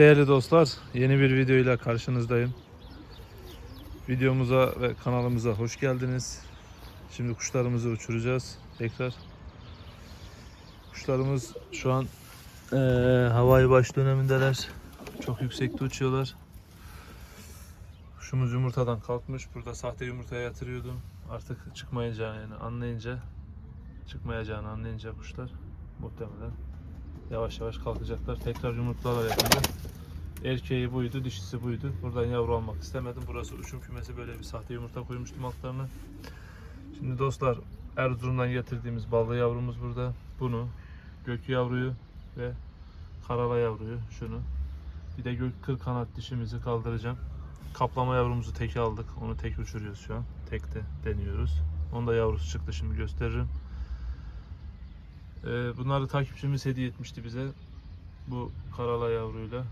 değerli dostlar, yeni bir video ile karşınızdayım. Videomuza ve kanalımıza hoş geldiniz. Şimdi kuşlarımızı uçuracağız tekrar. Kuşlarımız şu an eee havai baş dönemindeler. Çok yüksekte uçuyorlar. Kuşumuz yumurtadan kalkmış. Burada sahte yumurtaya yatırıyordum. Artık çıkmayacağını anlayınca çıkmayacağını anlayınca kuşlar muhtemelen yavaş yavaş kalkacaklar. Tekrar yumurtlarlar yakında. Erkeği buydu, dişisi buydu. Buradan yavru almak istemedim. Burası uçum kümesi böyle bir sahte yumurta koymuştum altlarına. Şimdi dostlar Erzurum'dan getirdiğimiz ballı yavrumuz burada. Bunu, gök yavruyu ve karala yavruyu, şunu. Bir de gök kır kanat dişimizi kaldıracağım. Kaplama yavrumuzu tek aldık. Onu tek uçuruyoruz şu an. Tekte deniyoruz. Onun da yavrusu çıktı şimdi gösteririm. Ee, bunları takipçimiz hediye etmişti bize. Bu karala yavruyla.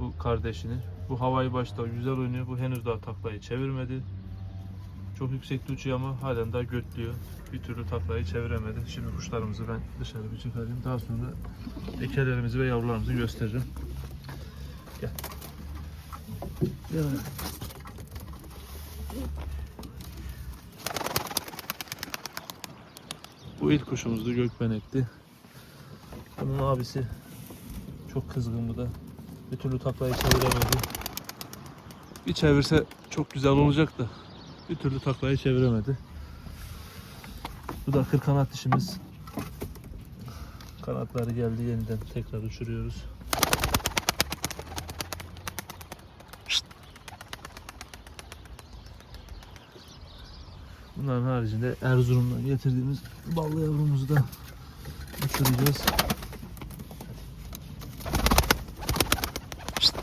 Bu kardeşini. Bu havayı başta güzel oynuyor. Bu henüz daha taklayı çevirmedi. Çok yüksekte uçuyor ama halen daha götlüyor. Bir türlü taklayı çeviremedi. Şimdi kuşlarımızı ben dışarı bir çıkarayım. Daha sonra ekelerimizi ve yavrularımızı gösteririm. Gel. Gel. Bu ilk kuşumuzdu gökbenekti. Bunun abisi çok kızgın bu da. Bir türlü taklayı çeviremedi. Bir çevirse çok güzel olacak da bir türlü taklayı çeviremedi. Bu da kır kanat dişimiz. Kanatları geldi yeniden tekrar uçuruyoruz. Bunların haricinde Erzurum'dan getirdiğimiz ballı yavrumuzu da uçuracağız. Şşt.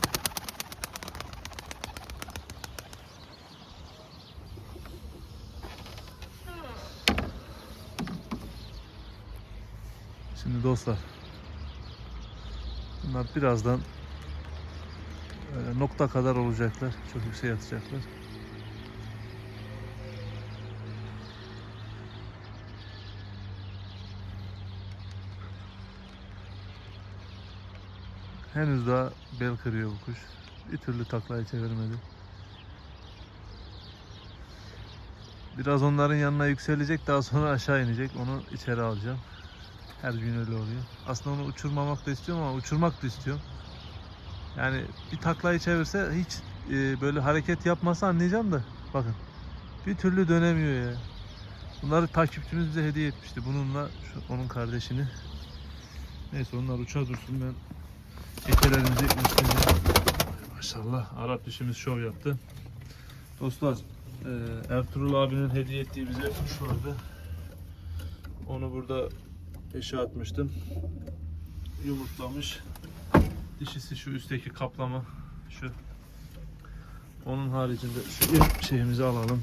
Şimdi dostlar bunlar birazdan e, nokta kadar olacaklar. Çok yüksek atacaklar. Henüz daha bel kırıyor bu kuş. Bir türlü taklayı çevirmedi. Biraz onların yanına yükselecek daha sonra aşağı inecek. Onu içeri alacağım. Her gün öyle oluyor. Aslında onu uçurmamak da istiyorum ama uçurmak da istiyorum. Yani bir taklayı çevirse hiç e, böyle hareket yapmasa anlayacağım da bakın. Bir türlü dönemiyor ya. Bunları takipçimiz bize hediye etmişti. Bununla şu, onun kardeşini. Neyse onlar uçar dursun ben Ekelerimizi göstereceğim. Maşallah Arap dişimiz şov yaptı. Dostlar e, Ertuğrul abinin hediye ettiği bize kuş vardı. Onu burada eşe atmıştım. Yumurtlamış. Dişisi şu üstteki kaplama. Şu. Onun haricinde şu şeyimizi alalım.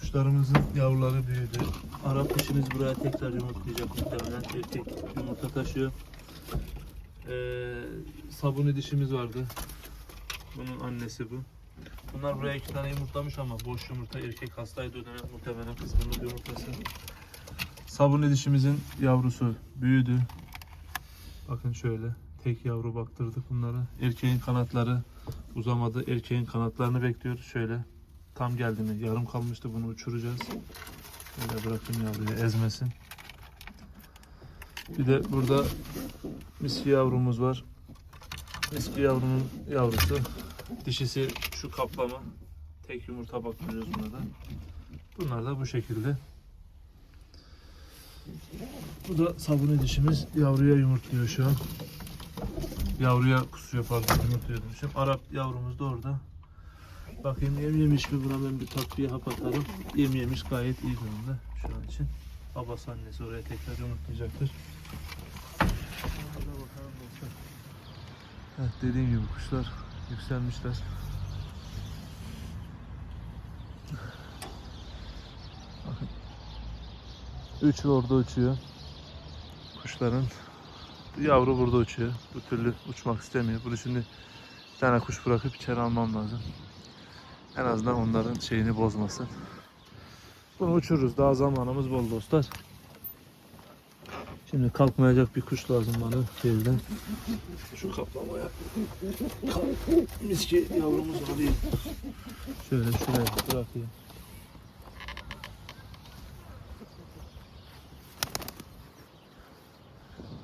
Kuşlarımızın yavruları büyüdü. Arap dişimiz buraya tekrar yumurtlayacak muhtemelen. Erkek yumurta taşıyor. Ee, sabuni dişimiz vardı. Bunun annesi bu. Bunlar buraya iki tane yumurtlamış ama boş yumurta erkek hastaydı muhtemelen kızgınlık yumurtası. Sabuni dişimizin yavrusu büyüdü. Bakın şöyle tek yavru baktırdık bunlara. Erkeğin kanatları uzamadı. Erkeğin kanatlarını bekliyoruz. Şöyle tam geldi mi? Yarım kalmıştı bunu uçuracağız. Şöyle bırakayım yavruyu ezmesin. Bir de burada miski yavrumuz var. Miski yavrunun yavrusu. Dişisi şu kaplama. Tek yumurta bakıyoruz buna da. Bunlar da bu şekilde. Bu da sabuni dişimiz yavruya yumurtluyor şu an. Yavruya kusuyor pardon yumurtluyor demişim. Arap yavrumuz da orada. Bakayım yem yemiş mi buna ben bir takviye hap atarım. Yem yemiş gayet iyi durumda şu an için. Babası annesi oraya tekrar yumurtlayacaktır. Evet dediğim gibi kuşlar yükselmişler. Üçü orada uçuyor. Kuşların. Yavru burada uçuyor. Bu türlü uçmak istemiyor. Bunu şimdi bir tane kuş bırakıp içeri almam lazım. En azından onların şeyini bozmasın. Bunu uçururuz. Daha zamanımız bol dostlar. Şimdi kalkmayacak bir kuş lazım bana şehirden. Şu kaplamaya. Kalk. Miski yavrumuzu alayım. Şöyle şuraya bırakayım.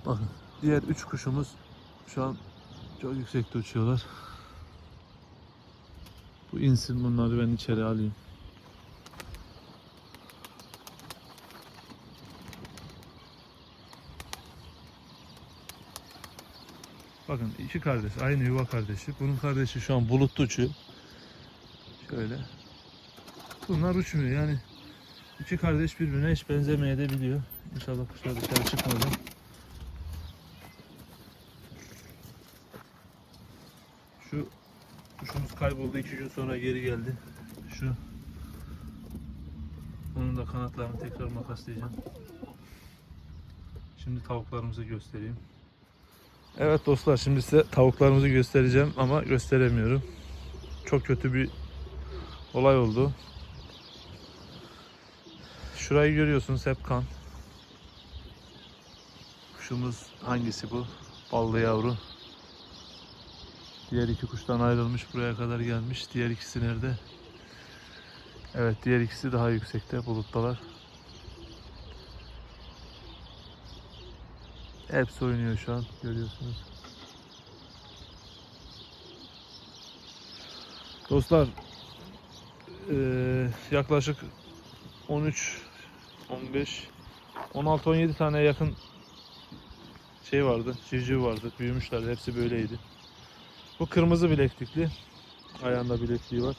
Bakın diğer üç kuşumuz şu an çok yüksekte uçuyorlar. Bu insin bunları ben içeri alayım. Bakın iki kardeş aynı yuva kardeşi. Bunun kardeşi şu an bulutlu uçuyor. Şöyle. Bunlar uçmuyor yani. İki kardeş birbirine hiç benzemeye de biliyor. İnşallah kuşlar dışarı çıkmadan. Şu kuşumuz kayboldu. iki gün sonra geri geldi. Şu onun da kanatlarını tekrar makaslayacağım. Şimdi tavuklarımızı göstereyim. Evet dostlar şimdi size tavuklarımızı göstereceğim ama gösteremiyorum. Çok kötü bir olay oldu. Şurayı görüyorsunuz hep kan. Kuşumuz hangisi bu? Ballı yavru. Diğer iki kuştan ayrılmış buraya kadar gelmiş. Diğer ikisi nerede? Evet diğer ikisi daha yüksekte buluttalar. Hepsi oynuyor şu an görüyorsunuz. Dostlar eee, yaklaşık 13 15 16 17 tane yakın şey vardı. Civciv vardı. Büyümüşlerdi. Hepsi böyleydi. Bu kırmızı bileklikli. Ayağında bilekliği var.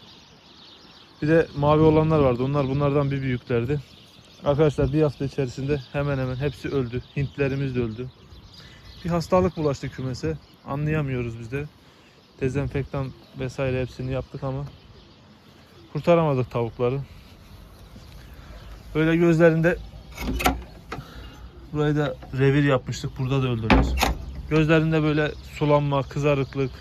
Bir de mavi olanlar vardı. Onlar bunlardan bir büyüklerdi. Arkadaşlar bir hafta içerisinde hemen hemen hepsi öldü. Hintlerimiz de öldü. Bir hastalık bulaştı kümese. Anlayamıyoruz biz de. Dezenfektan vesaire hepsini yaptık ama kurtaramadık tavukları. Böyle gözlerinde burayı da revir yapmıştık. Burada da öldüler. Gözlerinde böyle sulanma, kızarıklık,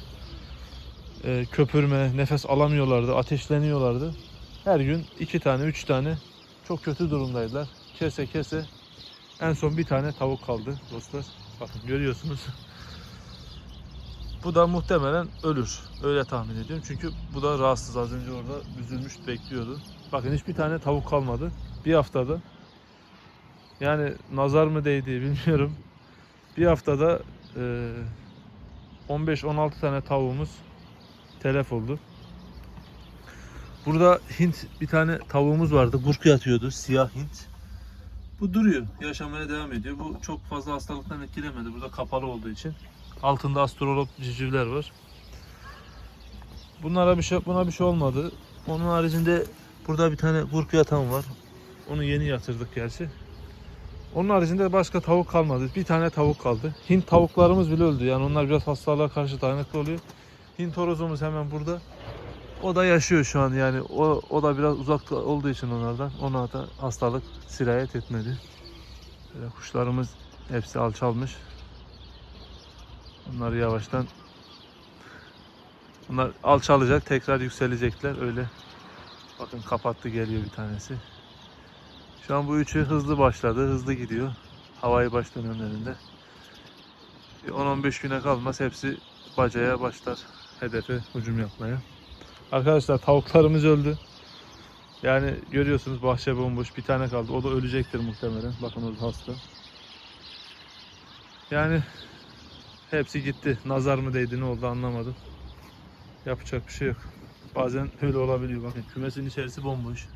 e, köpürme, nefes alamıyorlardı, ateşleniyorlardı. Her gün iki tane, üç tane çok kötü durumdaydılar. Kese kese en son bir tane tavuk kaldı dostlar. Bakın görüyorsunuz. Bu da muhtemelen ölür. Öyle tahmin ediyorum. Çünkü bu da rahatsız. Az önce orada üzülmüş bekliyordu. Bakın hiçbir tane tavuk kalmadı. Bir haftada. Yani nazar mı değdi bilmiyorum. Bir haftada e, 15-16 tane tavuğumuz telef oldu. Burada Hint bir tane tavuğumuz vardı. Burku yatıyordu. Siyah Hint. Bu duruyor. Yaşamaya devam ediyor. Bu çok fazla hastalıktan etkilemedi. Burada kapalı olduğu için. Altında astrolog civcivler var. Bunlara bir şey buna bir şey olmadı. Onun haricinde burada bir tane burku yatan var. Onu yeni yatırdık gerçi. Onun haricinde başka tavuk kalmadı. Bir tane tavuk kaldı. Hint tavuklarımız bile öldü. Yani onlar biraz hastalığa karşı dayanıklı oluyor. Hint horozumuz hemen burada. O da yaşıyor şu an yani. O, o da biraz uzakta olduğu için onlardan. Ona da hastalık sirayet etmedi. Böyle kuşlarımız hepsi alçalmış. Bunları yavaştan Bunlar alçalacak, tekrar yükselecekler. Öyle. Bakın kapattı geliyor bir tanesi. Şu an bu üçü hızlı başladı, hızlı gidiyor. Havai baş dönemlerinde. Bir 10-15 güne kalmaz hepsi bacaya başlar hedefe hücum yapmaya. Arkadaşlar tavuklarımız öldü. Yani görüyorsunuz bahçe bomboş bir tane kaldı. O da ölecektir muhtemelen. Bakın o hasta. Yani hepsi gitti. Nazar mı değdi ne oldu anlamadım. Yapacak bir şey yok. Bazen öyle olabiliyor. Bakın kümesin içerisi bomboş.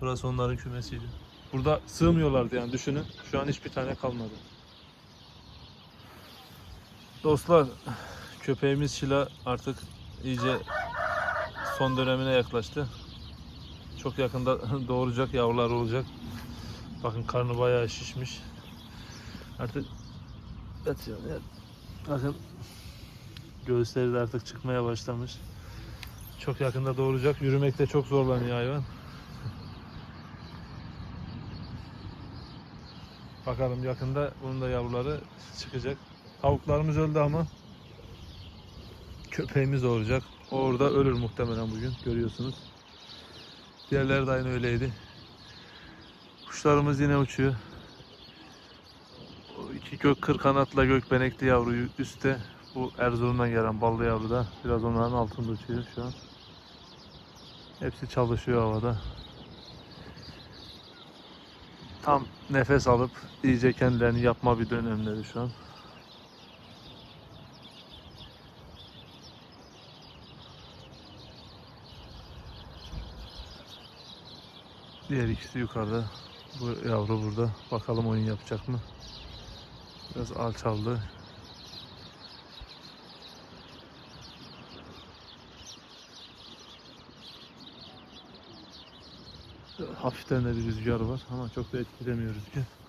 Burası onların kümesiydi. Burada sığmıyorlardı yani düşünün. Şu an hiçbir tane kalmadı. Dostlar köpeğimiz Şila artık iyice son dönemine yaklaştı. Çok yakında doğuracak yavrular olacak. Bakın karnı bayağı şişmiş. Artık yatıyor. yat. Bakın göğüsleri de artık çıkmaya başlamış. Çok yakında doğuracak. Yürümekte çok zorlanıyor hayvan. Bakalım yakında bunun da yavruları çıkacak. Tavuklarımız öldü ama köpeğimiz olacak. Orada ölür muhtemelen bugün görüyorsunuz. Diğerleri de aynı öyleydi. Kuşlarımız yine uçuyor. O İki gök kır kanatla gökbenekli yavru üstte. Bu Erzurum'dan gelen ballı yavru da biraz onların altında uçuyor şu an. Hepsi çalışıyor havada. Tam nefes alıp iyice kendilerini yapma bir dönemleri şu an. Diğer ikisi yukarıda. Bu yavru burada. Bakalım oyun yapacak mı? Biraz alçaldı. Hafiften de bir rüzgar var ama çok da etkilemiyor rüzgar.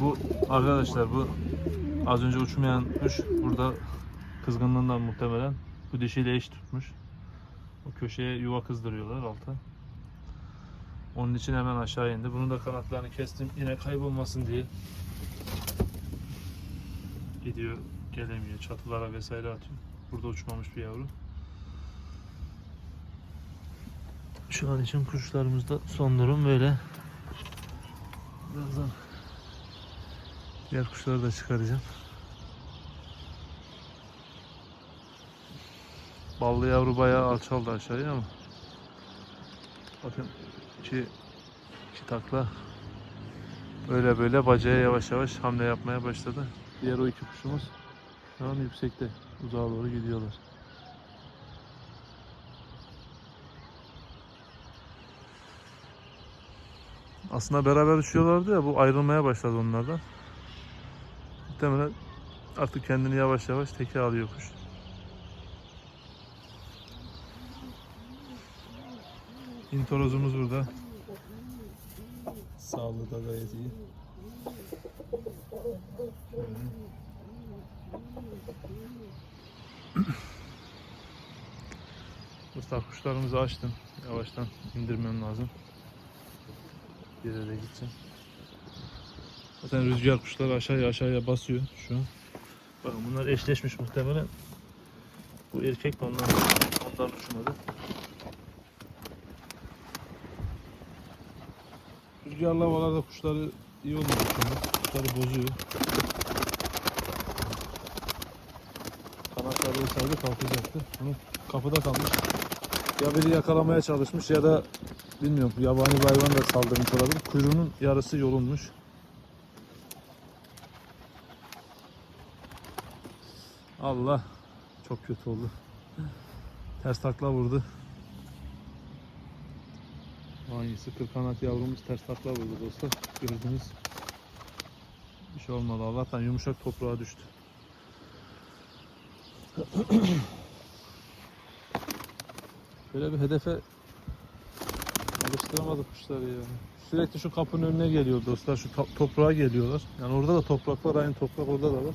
Bu arkadaşlar bu az önce uçmayan kuş burada kızgınlığından muhtemelen bu dişiyle eş tutmuş. O köşeye yuva kızdırıyorlar alta. Onun için hemen aşağı indi. Bunun da kanatlarını kestim. Yine kaybolmasın diye. Gidiyor, gelemiyor. Çatılara vesaire atıyor. Burada uçmamış bir yavru. Şu an için kuşlarımızda son durum böyle. Birazdan diğer kuşları da çıkaracağım. Ballı yavru bayağı alçaldı aşağıya ama bakın iki, iki takla böyle böyle bacaya yavaş yavaş hamle yapmaya başladı. Diğer o iki kuşumuz şu an yüksekte uzağa doğru gidiyorlar. Aslında beraber uçuyorlardı ya bu ayrılmaya başladı onlardan. Muhtemelen artık kendini yavaş yavaş teke alıyor kuş. İntorozumuz burada. Sağlığı da gayet iyi. Mustafa kuşlarımızı açtım. Yavaştan indirmem lazım. Bir yere gideceğim. Zaten rüzgar kuşları aşağıya aşağıya basıyor şu an. Bakın bunlar eşleşmiş muhtemelen. Bu erkek ondan, ondan uçmadı. Rüzgarlı havalarda kuşları iyi olmuyor şimdi. Kuşları bozuyor. Kanatları olsaydı kalkacaktı. Bunu kapıda kalmış. Ya biri yakalamaya çalışmış ya da bilmiyorum yabani bir hayvan da saldırmış olabilir. Kuyruğunun yarısı yorulmuş. Allah çok kötü oldu. Ters takla vurdu. Hangisi? Kırkanat yavrumuz ters takla vurdu dostlar. Gördünüz. Bir şey olmadı. Allah'tan yumuşak toprağa düştü. Böyle bir hedefe alıştıramadık kuşları ya. Sürekli şu kapının önüne geliyor dostlar. Şu to- toprağa geliyorlar. Yani orada da toprak var. Aynı toprak orada da var.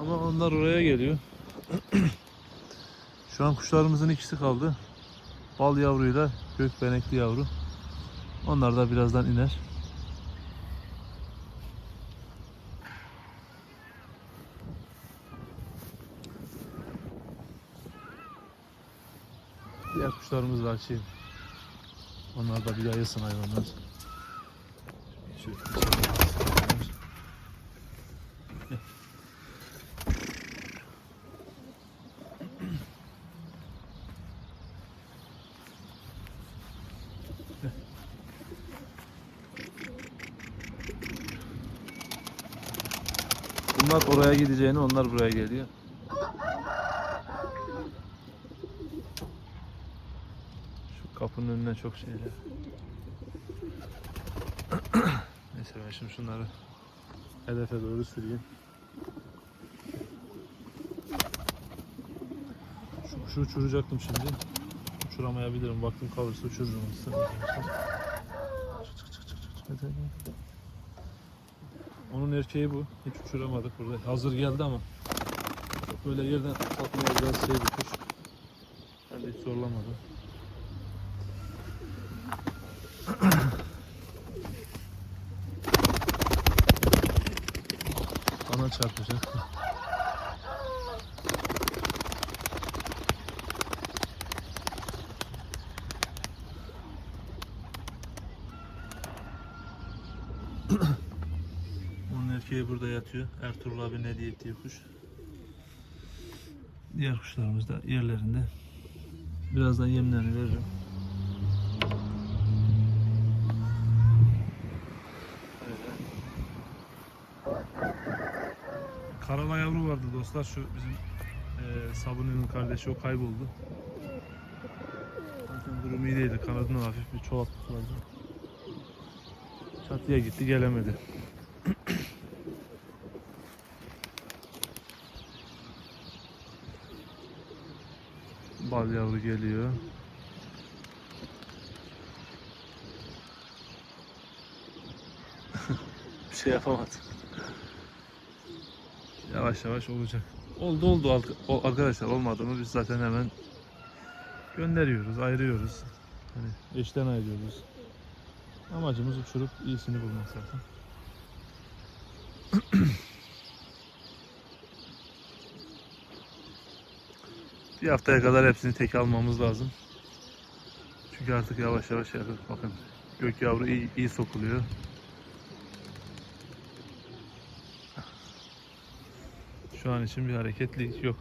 Ama onlar oraya geliyor. Şu an kuşlarımızın ikisi kaldı. Bal yavruyla gökbenekli yavru. Onlar da birazdan iner. Diğer kuşlarımız da açayım. Onlar da bir yayılsın hayvanlar. Şöyle Bunlar oraya gideceğini onlar buraya geliyor. Şu kapının önüne çok şeyler. Neyse ben şimdi şunları hedefe doğru süreyim. Şu kuşu uçuracaktım şimdi. Uçuramayabilirim. Vaktim kalırsa uçururum. Çık, çık, çık, çık, çık. Onun erkeği bu. Hiç uçuramadık burada. Hazır geldi ama böyle yerden kalkmaya biraz şey bir kuş. Ben hiç zorlamadım. çarpacak. Onun yatıyor. Ertuğrul abi ne diye ettiği kuş. Diğer kuşlarımız da yerlerinde. Birazdan yemlerini veririm. Karala yavru vardı dostlar. Şu bizim e, Sabuni'nin kardeşi o kayboldu. Zaten durumu iyi değildi. Kanadında hafif bir çoğaltlık vardı. Çatıya gitti gelemedi. Bal yavru geliyor. bir şey yapamadım. Yavaş yavaş olacak. Oldu oldu arkadaşlar olmadı mı biz zaten hemen gönderiyoruz, ayırıyoruz. Hani eşten ayırıyoruz. Amacımız uçurup iyisini bulmak zaten. Bir haftaya kadar hepsini tek almamız lazım. Çünkü artık yavaş yavaş yakın. Bakın gök yavru iyi, iyi sokuluyor. Şu an için bir hareketlilik yok.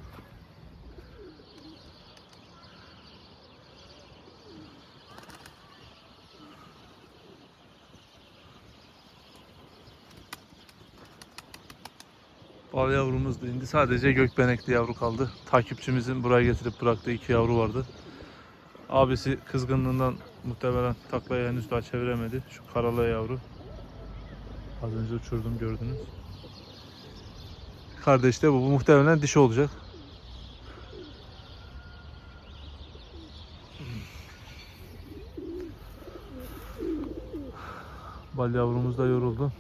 Bal yavrumuz da indi. Sadece gökbenekli yavru kaldı. Takipçimizin buraya getirip bıraktığı iki yavru vardı. Abisi kızgınlığından muhtemelen taklayı henüz daha çeviremedi. Şu karalı yavru. Az önce uçurdum gördünüz. Kardeş de bu. Bu muhtemelen dişi olacak. Bal yavrumuz da yoruldu.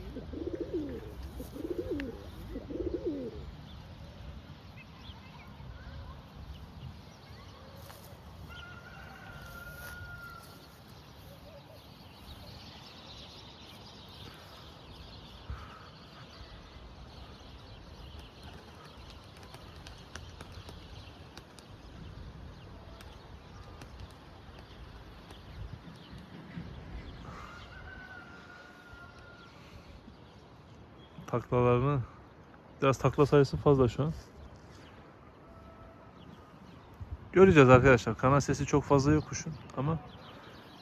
Taklalarını biraz takla sayısı fazla şu an. Göreceğiz arkadaşlar. Kanal sesi çok fazla yok kuşun ama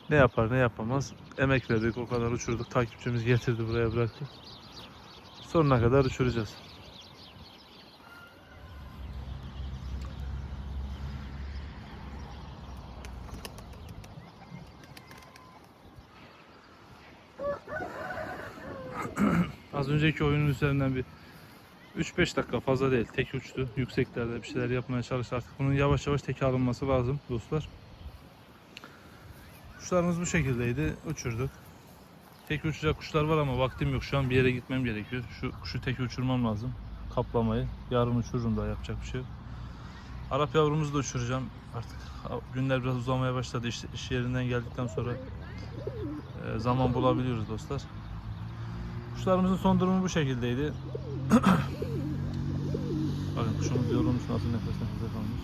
ne yapar ne yapamaz. Emek verdik o kadar uçurduk. Takipçimiz getirdi buraya bıraktı. Sonuna kadar uçuracağız. Az önceki oyunun üzerinden bir 3-5 dakika fazla değil. Tek uçtu. Yükseklerde bir şeyler yapmaya çalıştı. Artık bunun yavaş yavaş tek alınması lazım dostlar. Kuşlarımız bu şekildeydi. Uçurduk. Tek uçacak kuşlar var ama vaktim yok. Şu an bir yere gitmem gerekiyor. Şu kuşu tek uçurmam lazım. Kaplamayı. Yarın uçururum da yapacak bir şey yok. Arap yavrumuzu da uçuracağım artık. Günler biraz uzamaya başladı. İş, iş yerinden geldikten sonra e, zaman bulabiliyoruz dostlar. Kuşlarımızın son durumu bu şekildeydi. Bakın kuşumuz yorulmuş nasıl nefes nefese kalmış.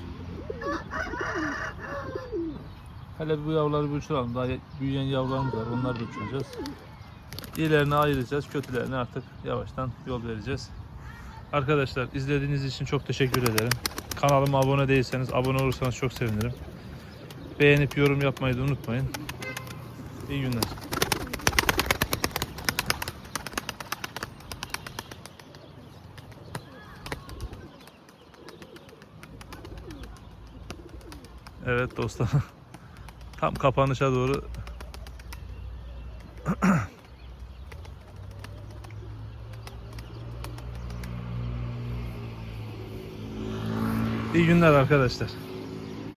Hele bu yavruları bir uçuralım. Daha büyüyen yavrularımız var. Onları da uçuracağız. İyilerini ayıracağız. Kötülerini artık yavaştan yol vereceğiz. Arkadaşlar izlediğiniz için çok teşekkür ederim. Kanalıma abone değilseniz abone olursanız çok sevinirim. Beğenip yorum yapmayı da unutmayın. İyi günler. Evet dostlar. Tam kapanışa doğru İyi günler arkadaşlar.